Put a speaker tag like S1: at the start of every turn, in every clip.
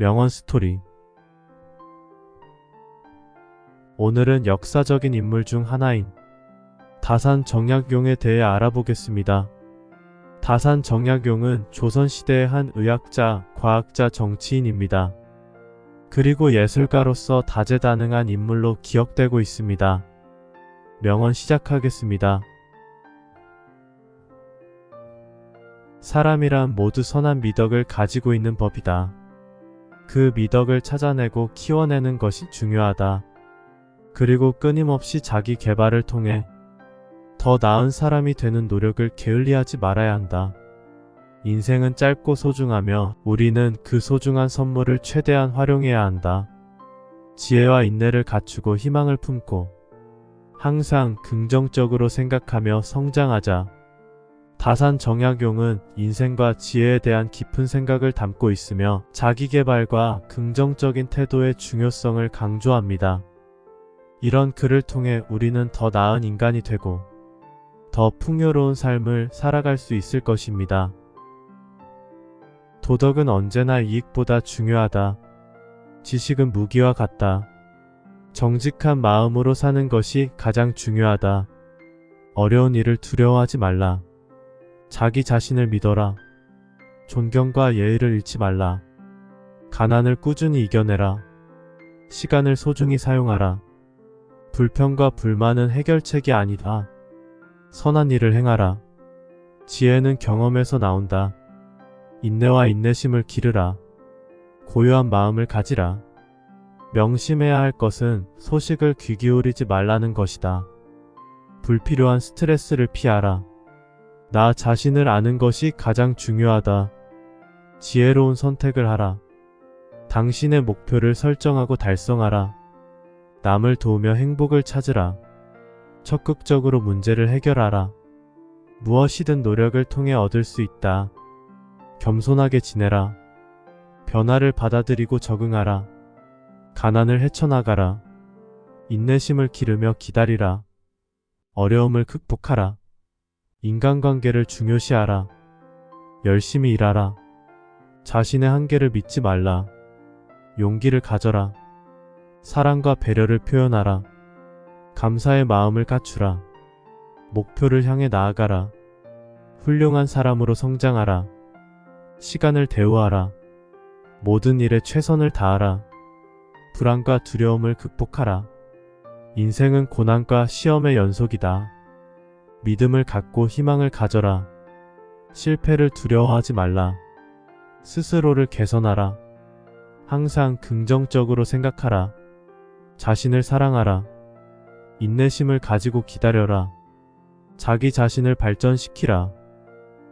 S1: 명언 스토리 오늘은 역사적인 인물 중 하나인 다산 정약용에 대해 알아보겠습니다. 다산 정약용은 조선시대의 한 의학자, 과학자, 정치인입니다. 그리고 예술가로서 다재다능한 인물로 기억되고 있습니다. 명언 시작하겠습니다. 사람이란 모두 선한 미덕을 가지고 있는 법이다. 그 미덕을 찾아내고 키워내는 것이 중요하다. 그리고 끊임없이 자기 개발을 통해 더 나은 사람이 되는 노력을 게을리하지 말아야 한다. 인생은 짧고 소중하며 우리는 그 소중한 선물을 최대한 활용해야 한다. 지혜와 인내를 갖추고 희망을 품고 항상 긍정적으로 생각하며 성장하자. 다산 정약용은 인생과 지혜에 대한 깊은 생각을 담고 있으며 자기 개발과 긍정적인 태도의 중요성을 강조합니다. 이런 글을 통해 우리는 더 나은 인간이 되고 더 풍요로운 삶을 살아갈 수 있을 것입니다. 도덕은 언제나 이익보다 중요하다. 지식은 무기와 같다. 정직한 마음으로 사는 것이 가장 중요하다. 어려운 일을 두려워하지 말라. 자기 자신을 믿어라. 존경과 예의를 잃지 말라. 가난을 꾸준히 이겨내라. 시간을 소중히 사용하라. 불평과 불만은 해결책이 아니다. 선한 일을 행하라. 지혜는 경험에서 나온다. 인내와 인내심을 기르라. 고요한 마음을 가지라. 명심해야 할 것은 소식을 귀 기울이지 말라는 것이다. 불필요한 스트레스를 피하라. 나 자신을 아는 것이 가장 중요하다. 지혜로운 선택을 하라. 당신의 목표를 설정하고 달성하라. 남을 도우며 행복을 찾으라. 적극적으로 문제를 해결하라. 무엇이든 노력을 통해 얻을 수 있다. 겸손하게 지내라. 변화를 받아들이고 적응하라. 가난을 헤쳐나가라. 인내심을 기르며 기다리라. 어려움을 극복하라. 인간관계를 중요시하라. 열심히 일하라. 자신의 한계를 믿지 말라. 용기를 가져라. 사랑과 배려를 표현하라. 감사의 마음을 갖추라. 목표를 향해 나아가라. 훌륭한 사람으로 성장하라. 시간을 대우하라. 모든 일에 최선을 다하라. 불안과 두려움을 극복하라. 인생은 고난과 시험의 연속이다. 믿음을 갖고 희망을 가져라. 실패를 두려워하지 말라. 스스로를 개선하라. 항상 긍정적으로 생각하라. 자신을 사랑하라. 인내심을 가지고 기다려라. 자기 자신을 발전시키라.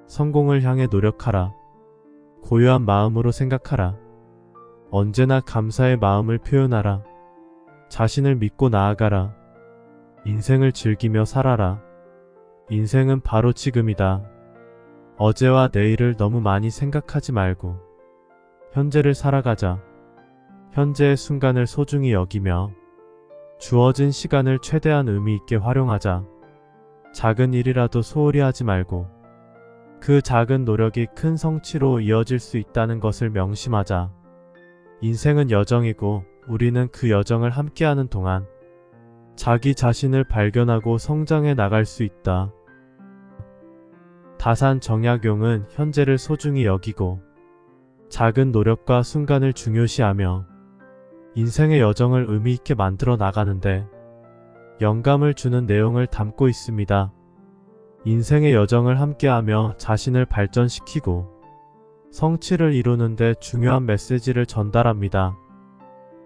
S1: 성공을 향해 노력하라. 고요한 마음으로 생각하라. 언제나 감사의 마음을 표현하라. 자신을 믿고 나아가라. 인생을 즐기며 살아라. 인생은 바로 지금이다. 어제와 내일을 너무 많이 생각하지 말고 현재를 살아가자. 현재의 순간을 소중히 여기며 주어진 시간을 최대한 의미 있게 활용하자. 작은 일이라도 소홀히 하지 말고 그 작은 노력이 큰 성취로 이어질 수 있다는 것을 명심하자. 인생은 여정이고 우리는 그 여정을 함께하는 동안 자기 자신을 발견하고 성장해 나갈 수 있다. 다산 정약용은 현재를 소중히 여기고 작은 노력과 순간을 중요시하며 인생의 여정을 의미 있게 만들어 나가는데 영감을 주는 내용을 담고 있습니다. 인생의 여정을 함께하며 자신을 발전시키고 성취를 이루는데 중요한 메시지를 전달합니다.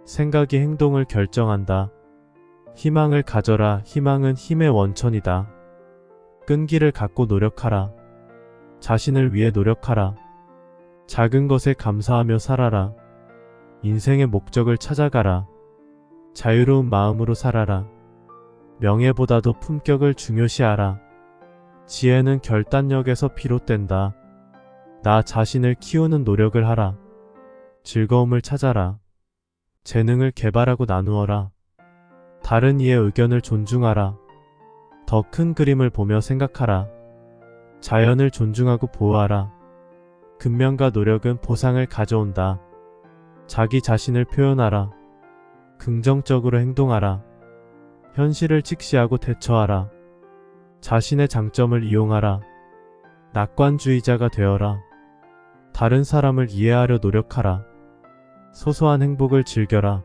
S1: 생각이 행동을 결정한다. 희망을 가져라. 희망은 힘의 원천이다. 끈기를 갖고 노력하라. 자신을 위해 노력하라. 작은 것에 감사하며 살아라. 인생의 목적을 찾아가라. 자유로운 마음으로 살아라. 명예보다도 품격을 중요시하라. 지혜는 결단력에서 비롯된다. 나 자신을 키우는 노력을 하라. 즐거움을 찾아라. 재능을 개발하고 나누어라. 다른 이의 의견을 존중하라. 더 큰 그림을 보며 생각하라. 자연을 존중하고 보호하라. 근면과 노력은 보상을 가져온다. 자기 자신을 표현하라. 긍정적으로 행동하라. 현실을 직시하고 대처하라. 자신의 장점을 이용하라. 낙관주의자가 되어라. 다른 사람을 이해하려 노력하라. 소소한 행복을 즐겨라.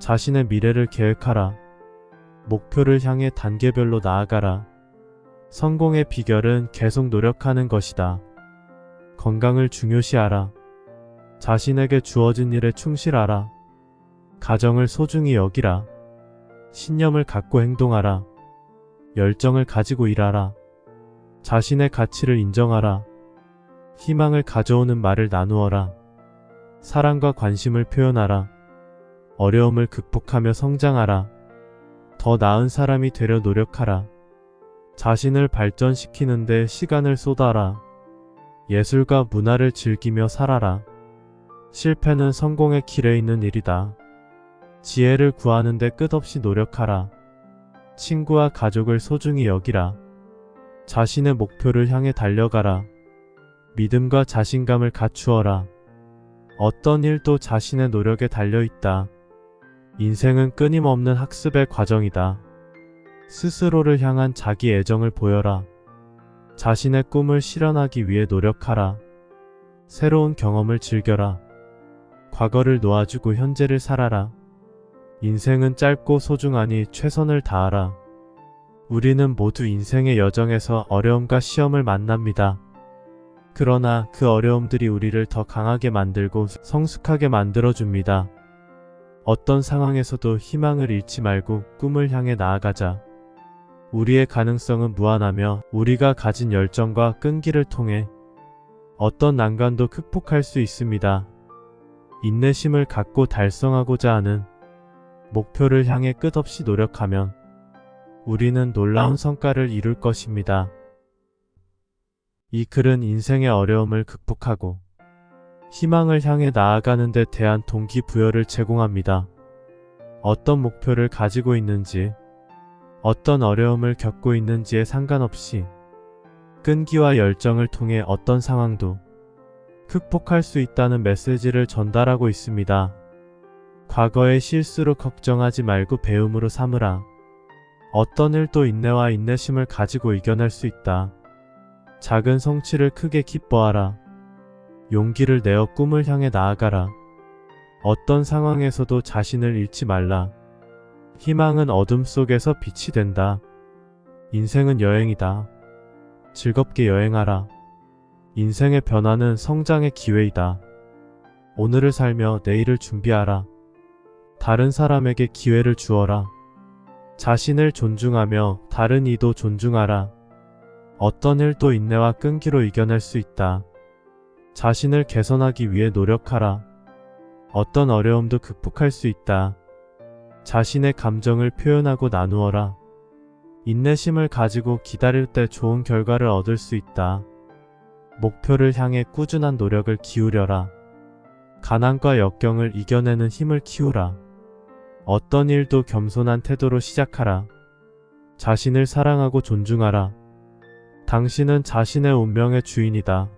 S1: 자신의 미래를 계획하라. 목표를 향해 단계별로 나아가라. 성공의 비결은 계속 노력하는 것이다. 건강을 중요시하라. 자신에게 주어진 일에 충실하라. 가정을 소중히 여기라. 신념을 갖고 행동하라. 열정을 가지고 일하라. 자신의 가치를 인정하라. 희망을 가져오는 말을 나누어라. 사랑과 관심을 표현하라. 어려움을 극복하며 성장하라. 더 나은 사람이 되려 노력하라. 자신을 발전시키는데 시간을 쏟아라. 예술과 문화를 즐기며 살아라. 실패는 성공의 길에 있는 일이다. 지혜를 구하는데 끝없이 노력하라. 친구와 가족을 소중히 여기라. 자신의 목표를 향해 달려가라. 믿음과 자신감을 갖추어라. 어떤 일도 자신의 노력에 달려 있다. 인생은 끊임없는 학습의 과정이다. 스스로를 향한 자기 애정을 보여라. 자신의 꿈을 실현하기 위해 노력하라. 새로운 경험을 즐겨라. 과거를 놓아주고 현재를 살아라. 인생은 짧고 소중하니 최선을 다하라. 우리는 모두 인생의 여정에서 어려움과 시험을 만납니다. 그러나 그 어려움들이 우리를 더 강하게 만들고 성숙하게 만들어줍니다. 어떤 상황에서도 희망을 잃지 말고 꿈을 향해 나아가자. 우리의 가능성은 무한하며 우리가 가진 열정과 끈기를 통해 어떤 난관도 극복할 수 있습니다. 인내심을 갖고 달성하고자 하는 목표를 향해 끝없이 노력하면 우리는 놀라운 성과를 이룰 것입니다. 이 글은 인생의 어려움을 극복하고 희망을 향해 나아가는 데 대한 동기부여를 제공합니다. 어떤 목표를 가지고 있는지, 어떤 어려움을 겪고 있는지에 상관없이 끈기와 열정을 통해 어떤 상황도 극복할 수 있다는 메시지를 전달하고 있습니다. 과거의 실수로 걱정하지 말고 배움으로 삼으라. 어떤 일도 인내와 인내심을 가지고 이겨낼 수 있다. 작은 성취를 크게 기뻐하라. 용기를 내어 꿈을 향해 나아가라. 어떤 상황에서도 자신을 잃지 말라. 희망은 어둠 속에서 빛이 된다. 인생은 여행이다. 즐겁게 여행하라. 인생의 변화는 성장의 기회이다. 오늘을 살며 내일을 준비하라. 다른 사람에게 기회를 주어라. 자신을 존중하며 다른 이도 존중하라. 어떤 일도 인내와 끈기로 이겨낼 수 있다. 자신을 개선하기 위해 노력하라. 어떤 어려움도 극복할 수 있다. 자신의 감정을 표현하고 나누어라. 인내심을 가지고 기다릴 때 좋은 결과를 얻을 수 있다. 목표를 향해 꾸준한 노력을 기울여라. 가난과 역경을 이겨내는 힘을 키우라. 어떤 일도 겸손한 태도로 시작하라. 자신을 사랑하고 존중하라. 당신은 자신의 운명의 주인이다.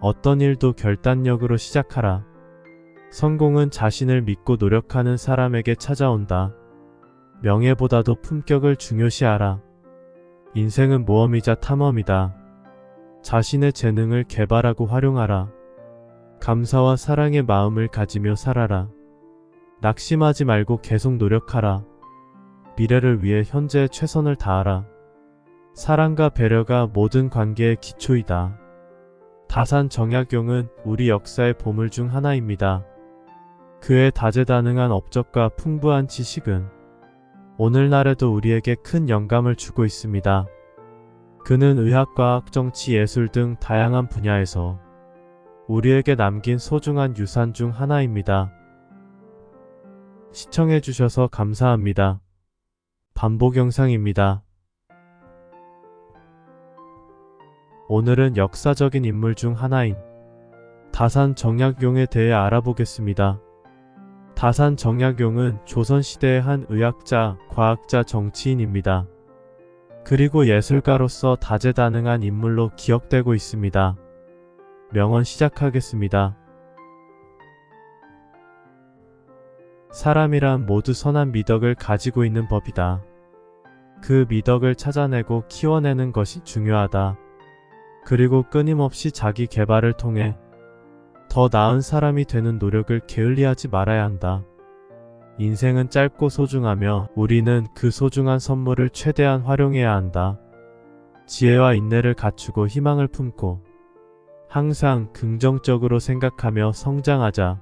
S1: 어떤 일도 결단력으로 시작하라. 성공은 자신을 믿고 노력하는 사람에게 찾아온다. 명예보다도 품격을 중요시하라. 인생은 모험이자 탐험이다. 자신의 재능을 개발하고 활용하라. 감사와 사랑의 마음을 가지며 살아라. 낙심하지 말고 계속 노력하라. 미래를 위해 현재 최선을 다하라. 사랑과 배려가 모든 관계의 기초이다. 다산 정약용은 우리 역사의 보물 중 하나입니다. 그의 다재다능한 업적과 풍부한 지식은 오늘날에도 우리에게 큰 영감을 주고 있습니다. 그는 의학과학, 정치, 예술 등 다양한 분야에서 우리에게 남긴 소중한 유산 중 하나입니다. 시청해주셔서 감사합니다. 반복 영상입니다. 오늘은 역사적인 인물 중 하나인 다산 정약용에 대해 알아보겠습니다. 다산 정약용은 조선시대의 한 의학자, 과학자, 정치인입니다. 그리고 예술가로서 다재다능한 인물로 기억되고 있습니다. 명언 시작하겠습니다. 사람이란 모두 선한 미덕을 가지고 있는 법이다. 그 미덕을 찾아내고 키워내는 것이 중요하다. 그리고 끊임없이 자기 개발을 통해 더 나은 사람이 되는 노력을 게을리하지 말아야 한다. 인생은 짧고 소중하며 우리는 그 소중한 선물을 최대한 활용해야 한다. 지혜와 인내를 갖추고 희망을 품고 항상 긍정적으로 생각하며 성장하자.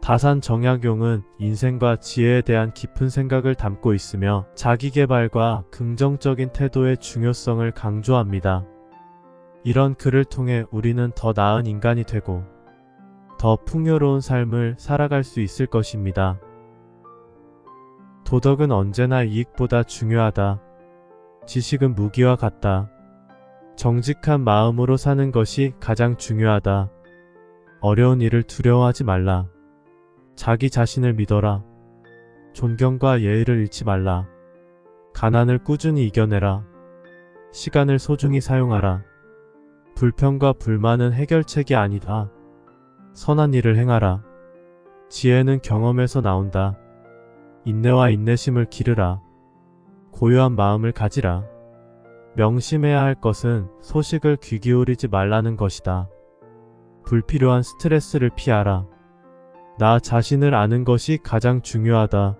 S1: 다산 정약용은 인생과 지혜에 대한 깊은 생각을 담고 있으며 자기 개발과 긍정적인 태도의 중요성을 강조합니다. 이런 글을 통해 우리는 더 나은 인간이 되고 더 풍요로운 삶을 살아갈 수 있을 것입니다. 도덕은 언제나 이익보다 중요하다. 지식은 무기와 같다. 정직한 마음으로 사는 것이 가장 중요하다. 어려운 일을 두려워하지 말라. 자기 자신을 믿어라. 존경과 예의를 잃지 말라. 가난을 꾸준히 이겨내라. 시간을 소중히 사용하라. 불평과 불만은 해결책이 아니다. 선한 일을 행하라. 지혜는 경험에서 나온다. 인내와 인내심을 기르라. 고요한 마음을 가지라. 명심해야 할 것은 소식을 귀 기울이지 말라는 것이다. 불필요한 스트레스를 피하라. 나 자신을 아는 것이 가장 중요하다.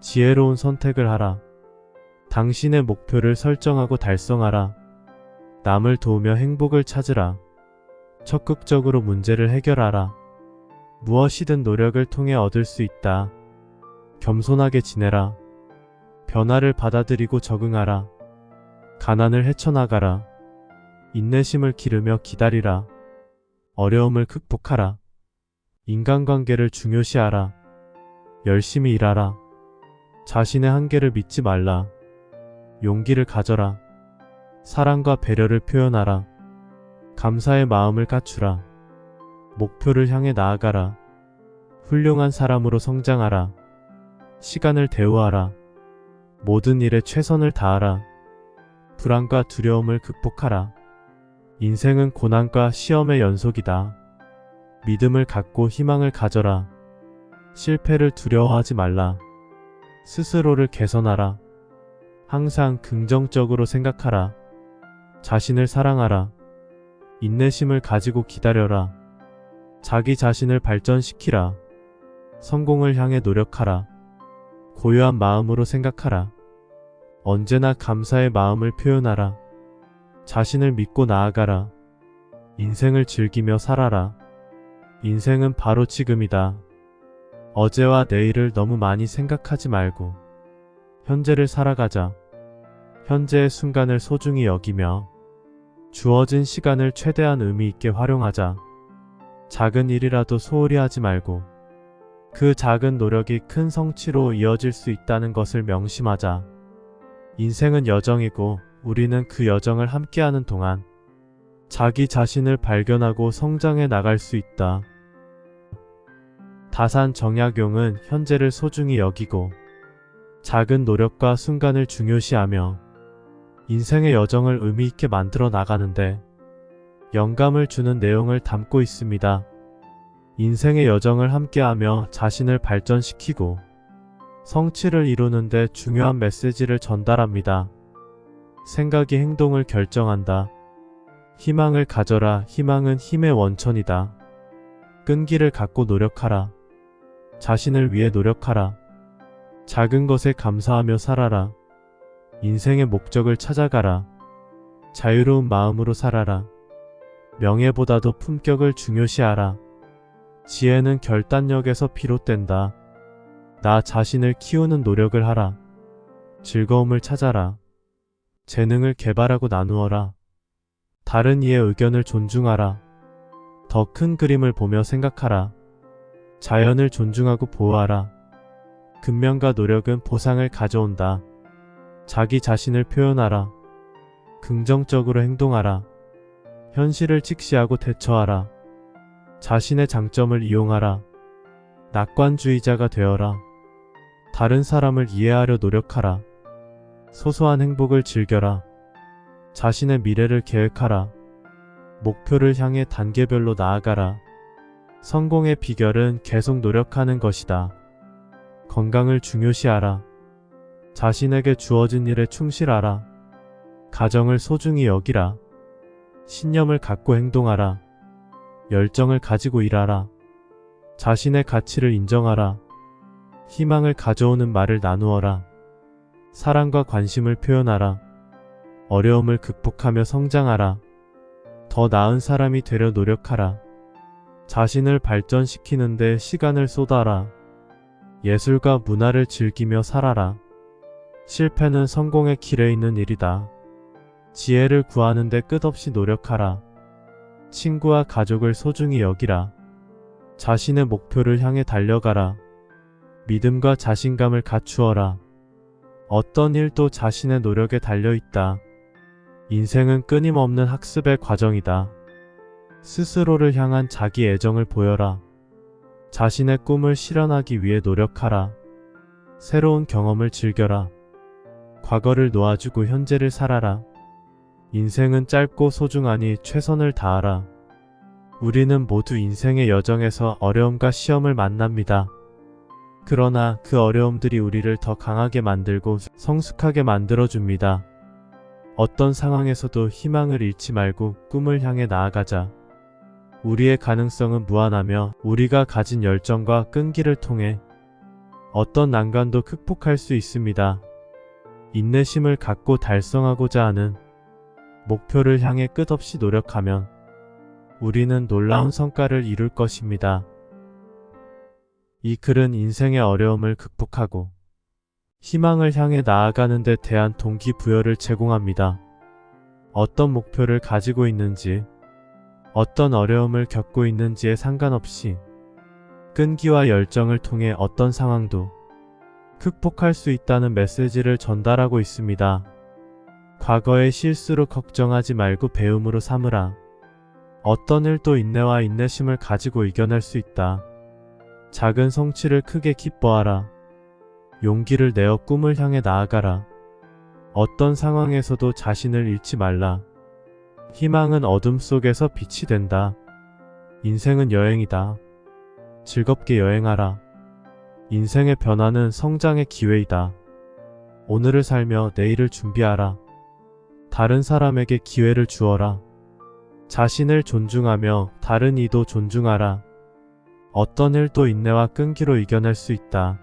S1: 지혜로운 선택을 하라. 당신의 목표를 설정하고 달성하라. 남을 도우며 행복을 찾으라. 적극적으로 문제를 해결하라. 무엇이든 노력을 통해 얻을 수 있다. 겸손하게 지내라. 변화를 받아들이고 적응하라. 가난을 헤쳐나가라. 인내심을 기르며 기다리라. 어려움을 극복하라. 인간관계를 중요시하라. 열심히 일하라. 자신의 한계를 믿지 말라. 용기를 가져라. 사랑과 배려를 표현하라. 감사의 마음을 갖추라. 목표를 향해 나아가라. 훌륭한 사람으로 성장하라. 시간을 대우하라. 모든 일에 최선을 다하라. 불안과 두려움을 극복하라. 인생은 고난과 시험의 연속이다. 믿음을 갖고 희망을 가져라. 실패를 두려워하지 말라. 스스로를 개선하라. 항상 긍정적으로 생각하라. 자신을 사랑하라. 인내심을 가지고 기다려라. 자기 자신을 발전시키라. 성공을 향해 노력하라. 고요한 마음으로 생각하라. 언제나 감사의 마음을 표현하라. 자신을 믿고 나아가라. 인생을 즐기며 살아라. 인생은 바로 지금이다. 어제와 내일을 너무 많이 생각하지 말고 현재를 살아가자. 현재의 순간을 소중히 여기며 주어진 시간을 최대한 의미 있게 활용하자. 작은 일이라도 소홀히 하지 말고 그 작은 노력이 큰 성취로 이어질 수 있다는 것을 명심하자. 인생은 여정이고 우리는 그 여정을 함께하는 동안 자기 자신을 발견하고 성장해 나갈 수 있다. 다산 정약용은 현재를 소중히 여기고 작은 노력과 순간을 중요시하며 인생의 여정을 의미 있게 만들어 나가는데 영감을 주는 내용을 담고 있습니다. 인생의 여정을 함께하며 자신을 발전시키고 성취를 이루는데 중요한 메시지를 전달합니다. 생각이 행동을 결정한다. 희망을 가져라. 희망은 힘의 원천이다. 끈기를 갖고 노력하라. 자신을 위해 노력하라. 작은 것에 감사하며 살아라. 인생의 목적을 찾아가라. 자유로운 마음으로 살아라. 명예보다도 품격을 중요시하라. 지혜는 결단력에서 비롯된다. 나 자신을 키우는 노력을 하라. 즐거움을 찾아라. 재능을 개발하고 나누어라. 다른 이의 의견을 존중하라. 더 큰 그림을 보며 생각하라. 자연을 존중하고 보호하라. 근면과 노력은 보상을 가져온다. 자기 자신을 표현하라. 긍정적으로 행동하라. 현실을 직시하고 대처하라. 자신의 장점을 이용하라. 낙관주의자가 되어라. 다른 사람을 이해하려 노력하라. 소소한 행복을 즐겨라. 자신의 미래를 계획하라. 목표를 향해 단계별로 나아가라. 성공의 비결은 계속 노력하는 것이다. 건강을 중요시하라. 자신에게 주어진 일에 충실하라. 가정을 소중히 여기라. 신념을 갖고 행동하라. 열정을 가지고 일하라. 자신의 가치를 인정하라. 희망을 가져오는 말을 나누어라. 사랑과 관심을 표현하라. 어려움을 극복하며 성장하라. 더 나은 사람이 되려 노력하라. 자신을 발전시키는데 시간을 쏟아라. 예술과 문화를 즐기며 살아라. 실패는 성공의 길에 있는 일이다. 지혜를 구하는데 끝없이 노력하라. 친구와 가족을 소중히 여기라. 자신의 목표를 향해 달려가라. 믿음과 자신감을 갖추어라. 어떤 일도 자신의 노력에 달려 있다. 인생은 끊임없는 학습의 과정이다. 스스로를 향한 자기 애정을 보여라. 자신의 꿈을 실현하기 위해 노력하라. 새로운 경험을 즐겨라. 과거를 놓아주고 현재를 살아라. 인생은 짧고 소중하니 최선을 다하라. 우리는 모두 인생의 여정에서 어려움과 시험을 만납니다. 그러나 그 어려움들이 우리를 더 강하게 만들고 성숙하게 만들어줍니다. 어떤 상황에서도 희망을 잃지 말고 꿈을 향해 나아가자. 우리의 가능성은 무한하며 우리가 가진 열정과 끈기를 통해 어떤 난관도 극복할 수 있습니다. 인내심을 갖고 달성하고자 하는 목표를 향해 끝없이 노력하면 우리는 놀라운 성과를 이룰 것입니다. 이 글은 인생의 어려움을 극복하고 희망을 향해 나아가는 데 대한 동기부여를 제공합니다. 어떤 목표를 가지고 있는지, 어떤 어려움을 겪고 있는지에 상관없이 끈기와 열정을 통해 어떤 상황도 극복할 수 있다는 메시지를 전달하고 있습니다. 과거의 실수로 걱정하지 말고 배움으로 삼으라. 어떤 일도 인내와 인내심을 가지고 이겨낼 수 있다. 작은 성취를 크게 기뻐하라. 용기를 내어 꿈을 향해 나아가라. 어떤 상황에서도 자신을 잃지 말라. 희망은 어둠 속에서 빛이 된다. 인생은 여행이다. 즐겁게 여행하라. 인생의 변화는 성장의 기회이다. 오늘을 살며 내일을 준비하라. 다른 사람에게 기회를 주어라. 자신을 존중하며 다른 이도 존중하라. 어떤 일도 인내와 끈기로 이겨낼 수 있다.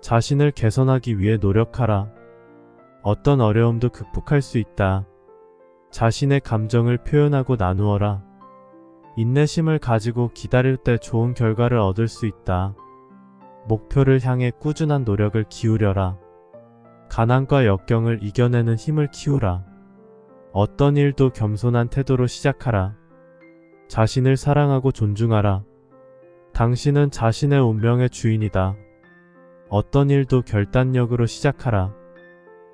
S1: 자신을 개선하기 위해 노력하라. 어떤 어려움도 극복할 수 있다. 자신의 감정을 표현하고 나누어라. 인내심을 가지고 기다릴 때 좋은 결과를 얻을 수 있다. 목표를 향해 꾸준한 노력을 기울여라. 가난과 역경을 이겨내는 힘을 키우라. 어떤 일도 겸손한 태도로 시작하라. 자신을 사랑하고 존중하라. 당신은 자신의 운명의 주인이다. 어떤 일도 결단력으로 시작하라.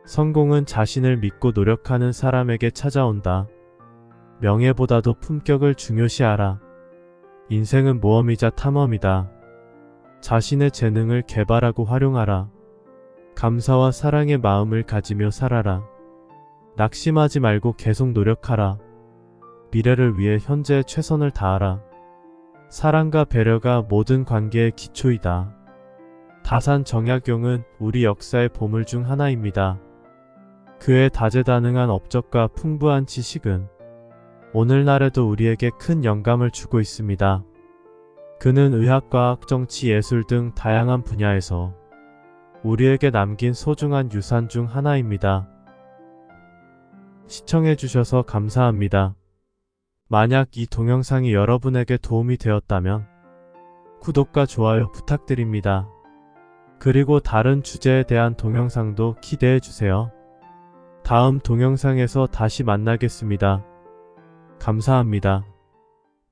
S1: 성공은 자신을 믿고 노력하는 사람에게 찾아온다. 명예보다도 품격을 중요시하라. 인생은 모험이자 탐험이다. 자신의 재능을 개발하고 활용하라. 감사와 사랑의 마음을 가지며 살아라. 낙심하지 말고 계속 노력하라. 미래를 위해 현재의 최선을 다하라. 사랑과 배려가 모든 관계의 기초이다. 다산 정약용은 우리 역사의 보물 중 하나입니다. 그의 다재다능한 업적과 풍부한 지식은 오늘날에도 우리에게 큰 영감을 주고 있습니다. 그는 의학, 과학, 정치, 예술 등 다양한 분야에서 우리에게 남긴 소중한 유산 중 하나입니다. 시청해주셔서 감사합니다. 만약 이 동영상이 여러분에게 도움이 되었다면 구독과 좋아요 부탁드립니다. 그리고 다른 주제에 대한 동영상도 기대해주세요. 다음 동영상에서 다시 만나겠습니다. 감사합니다.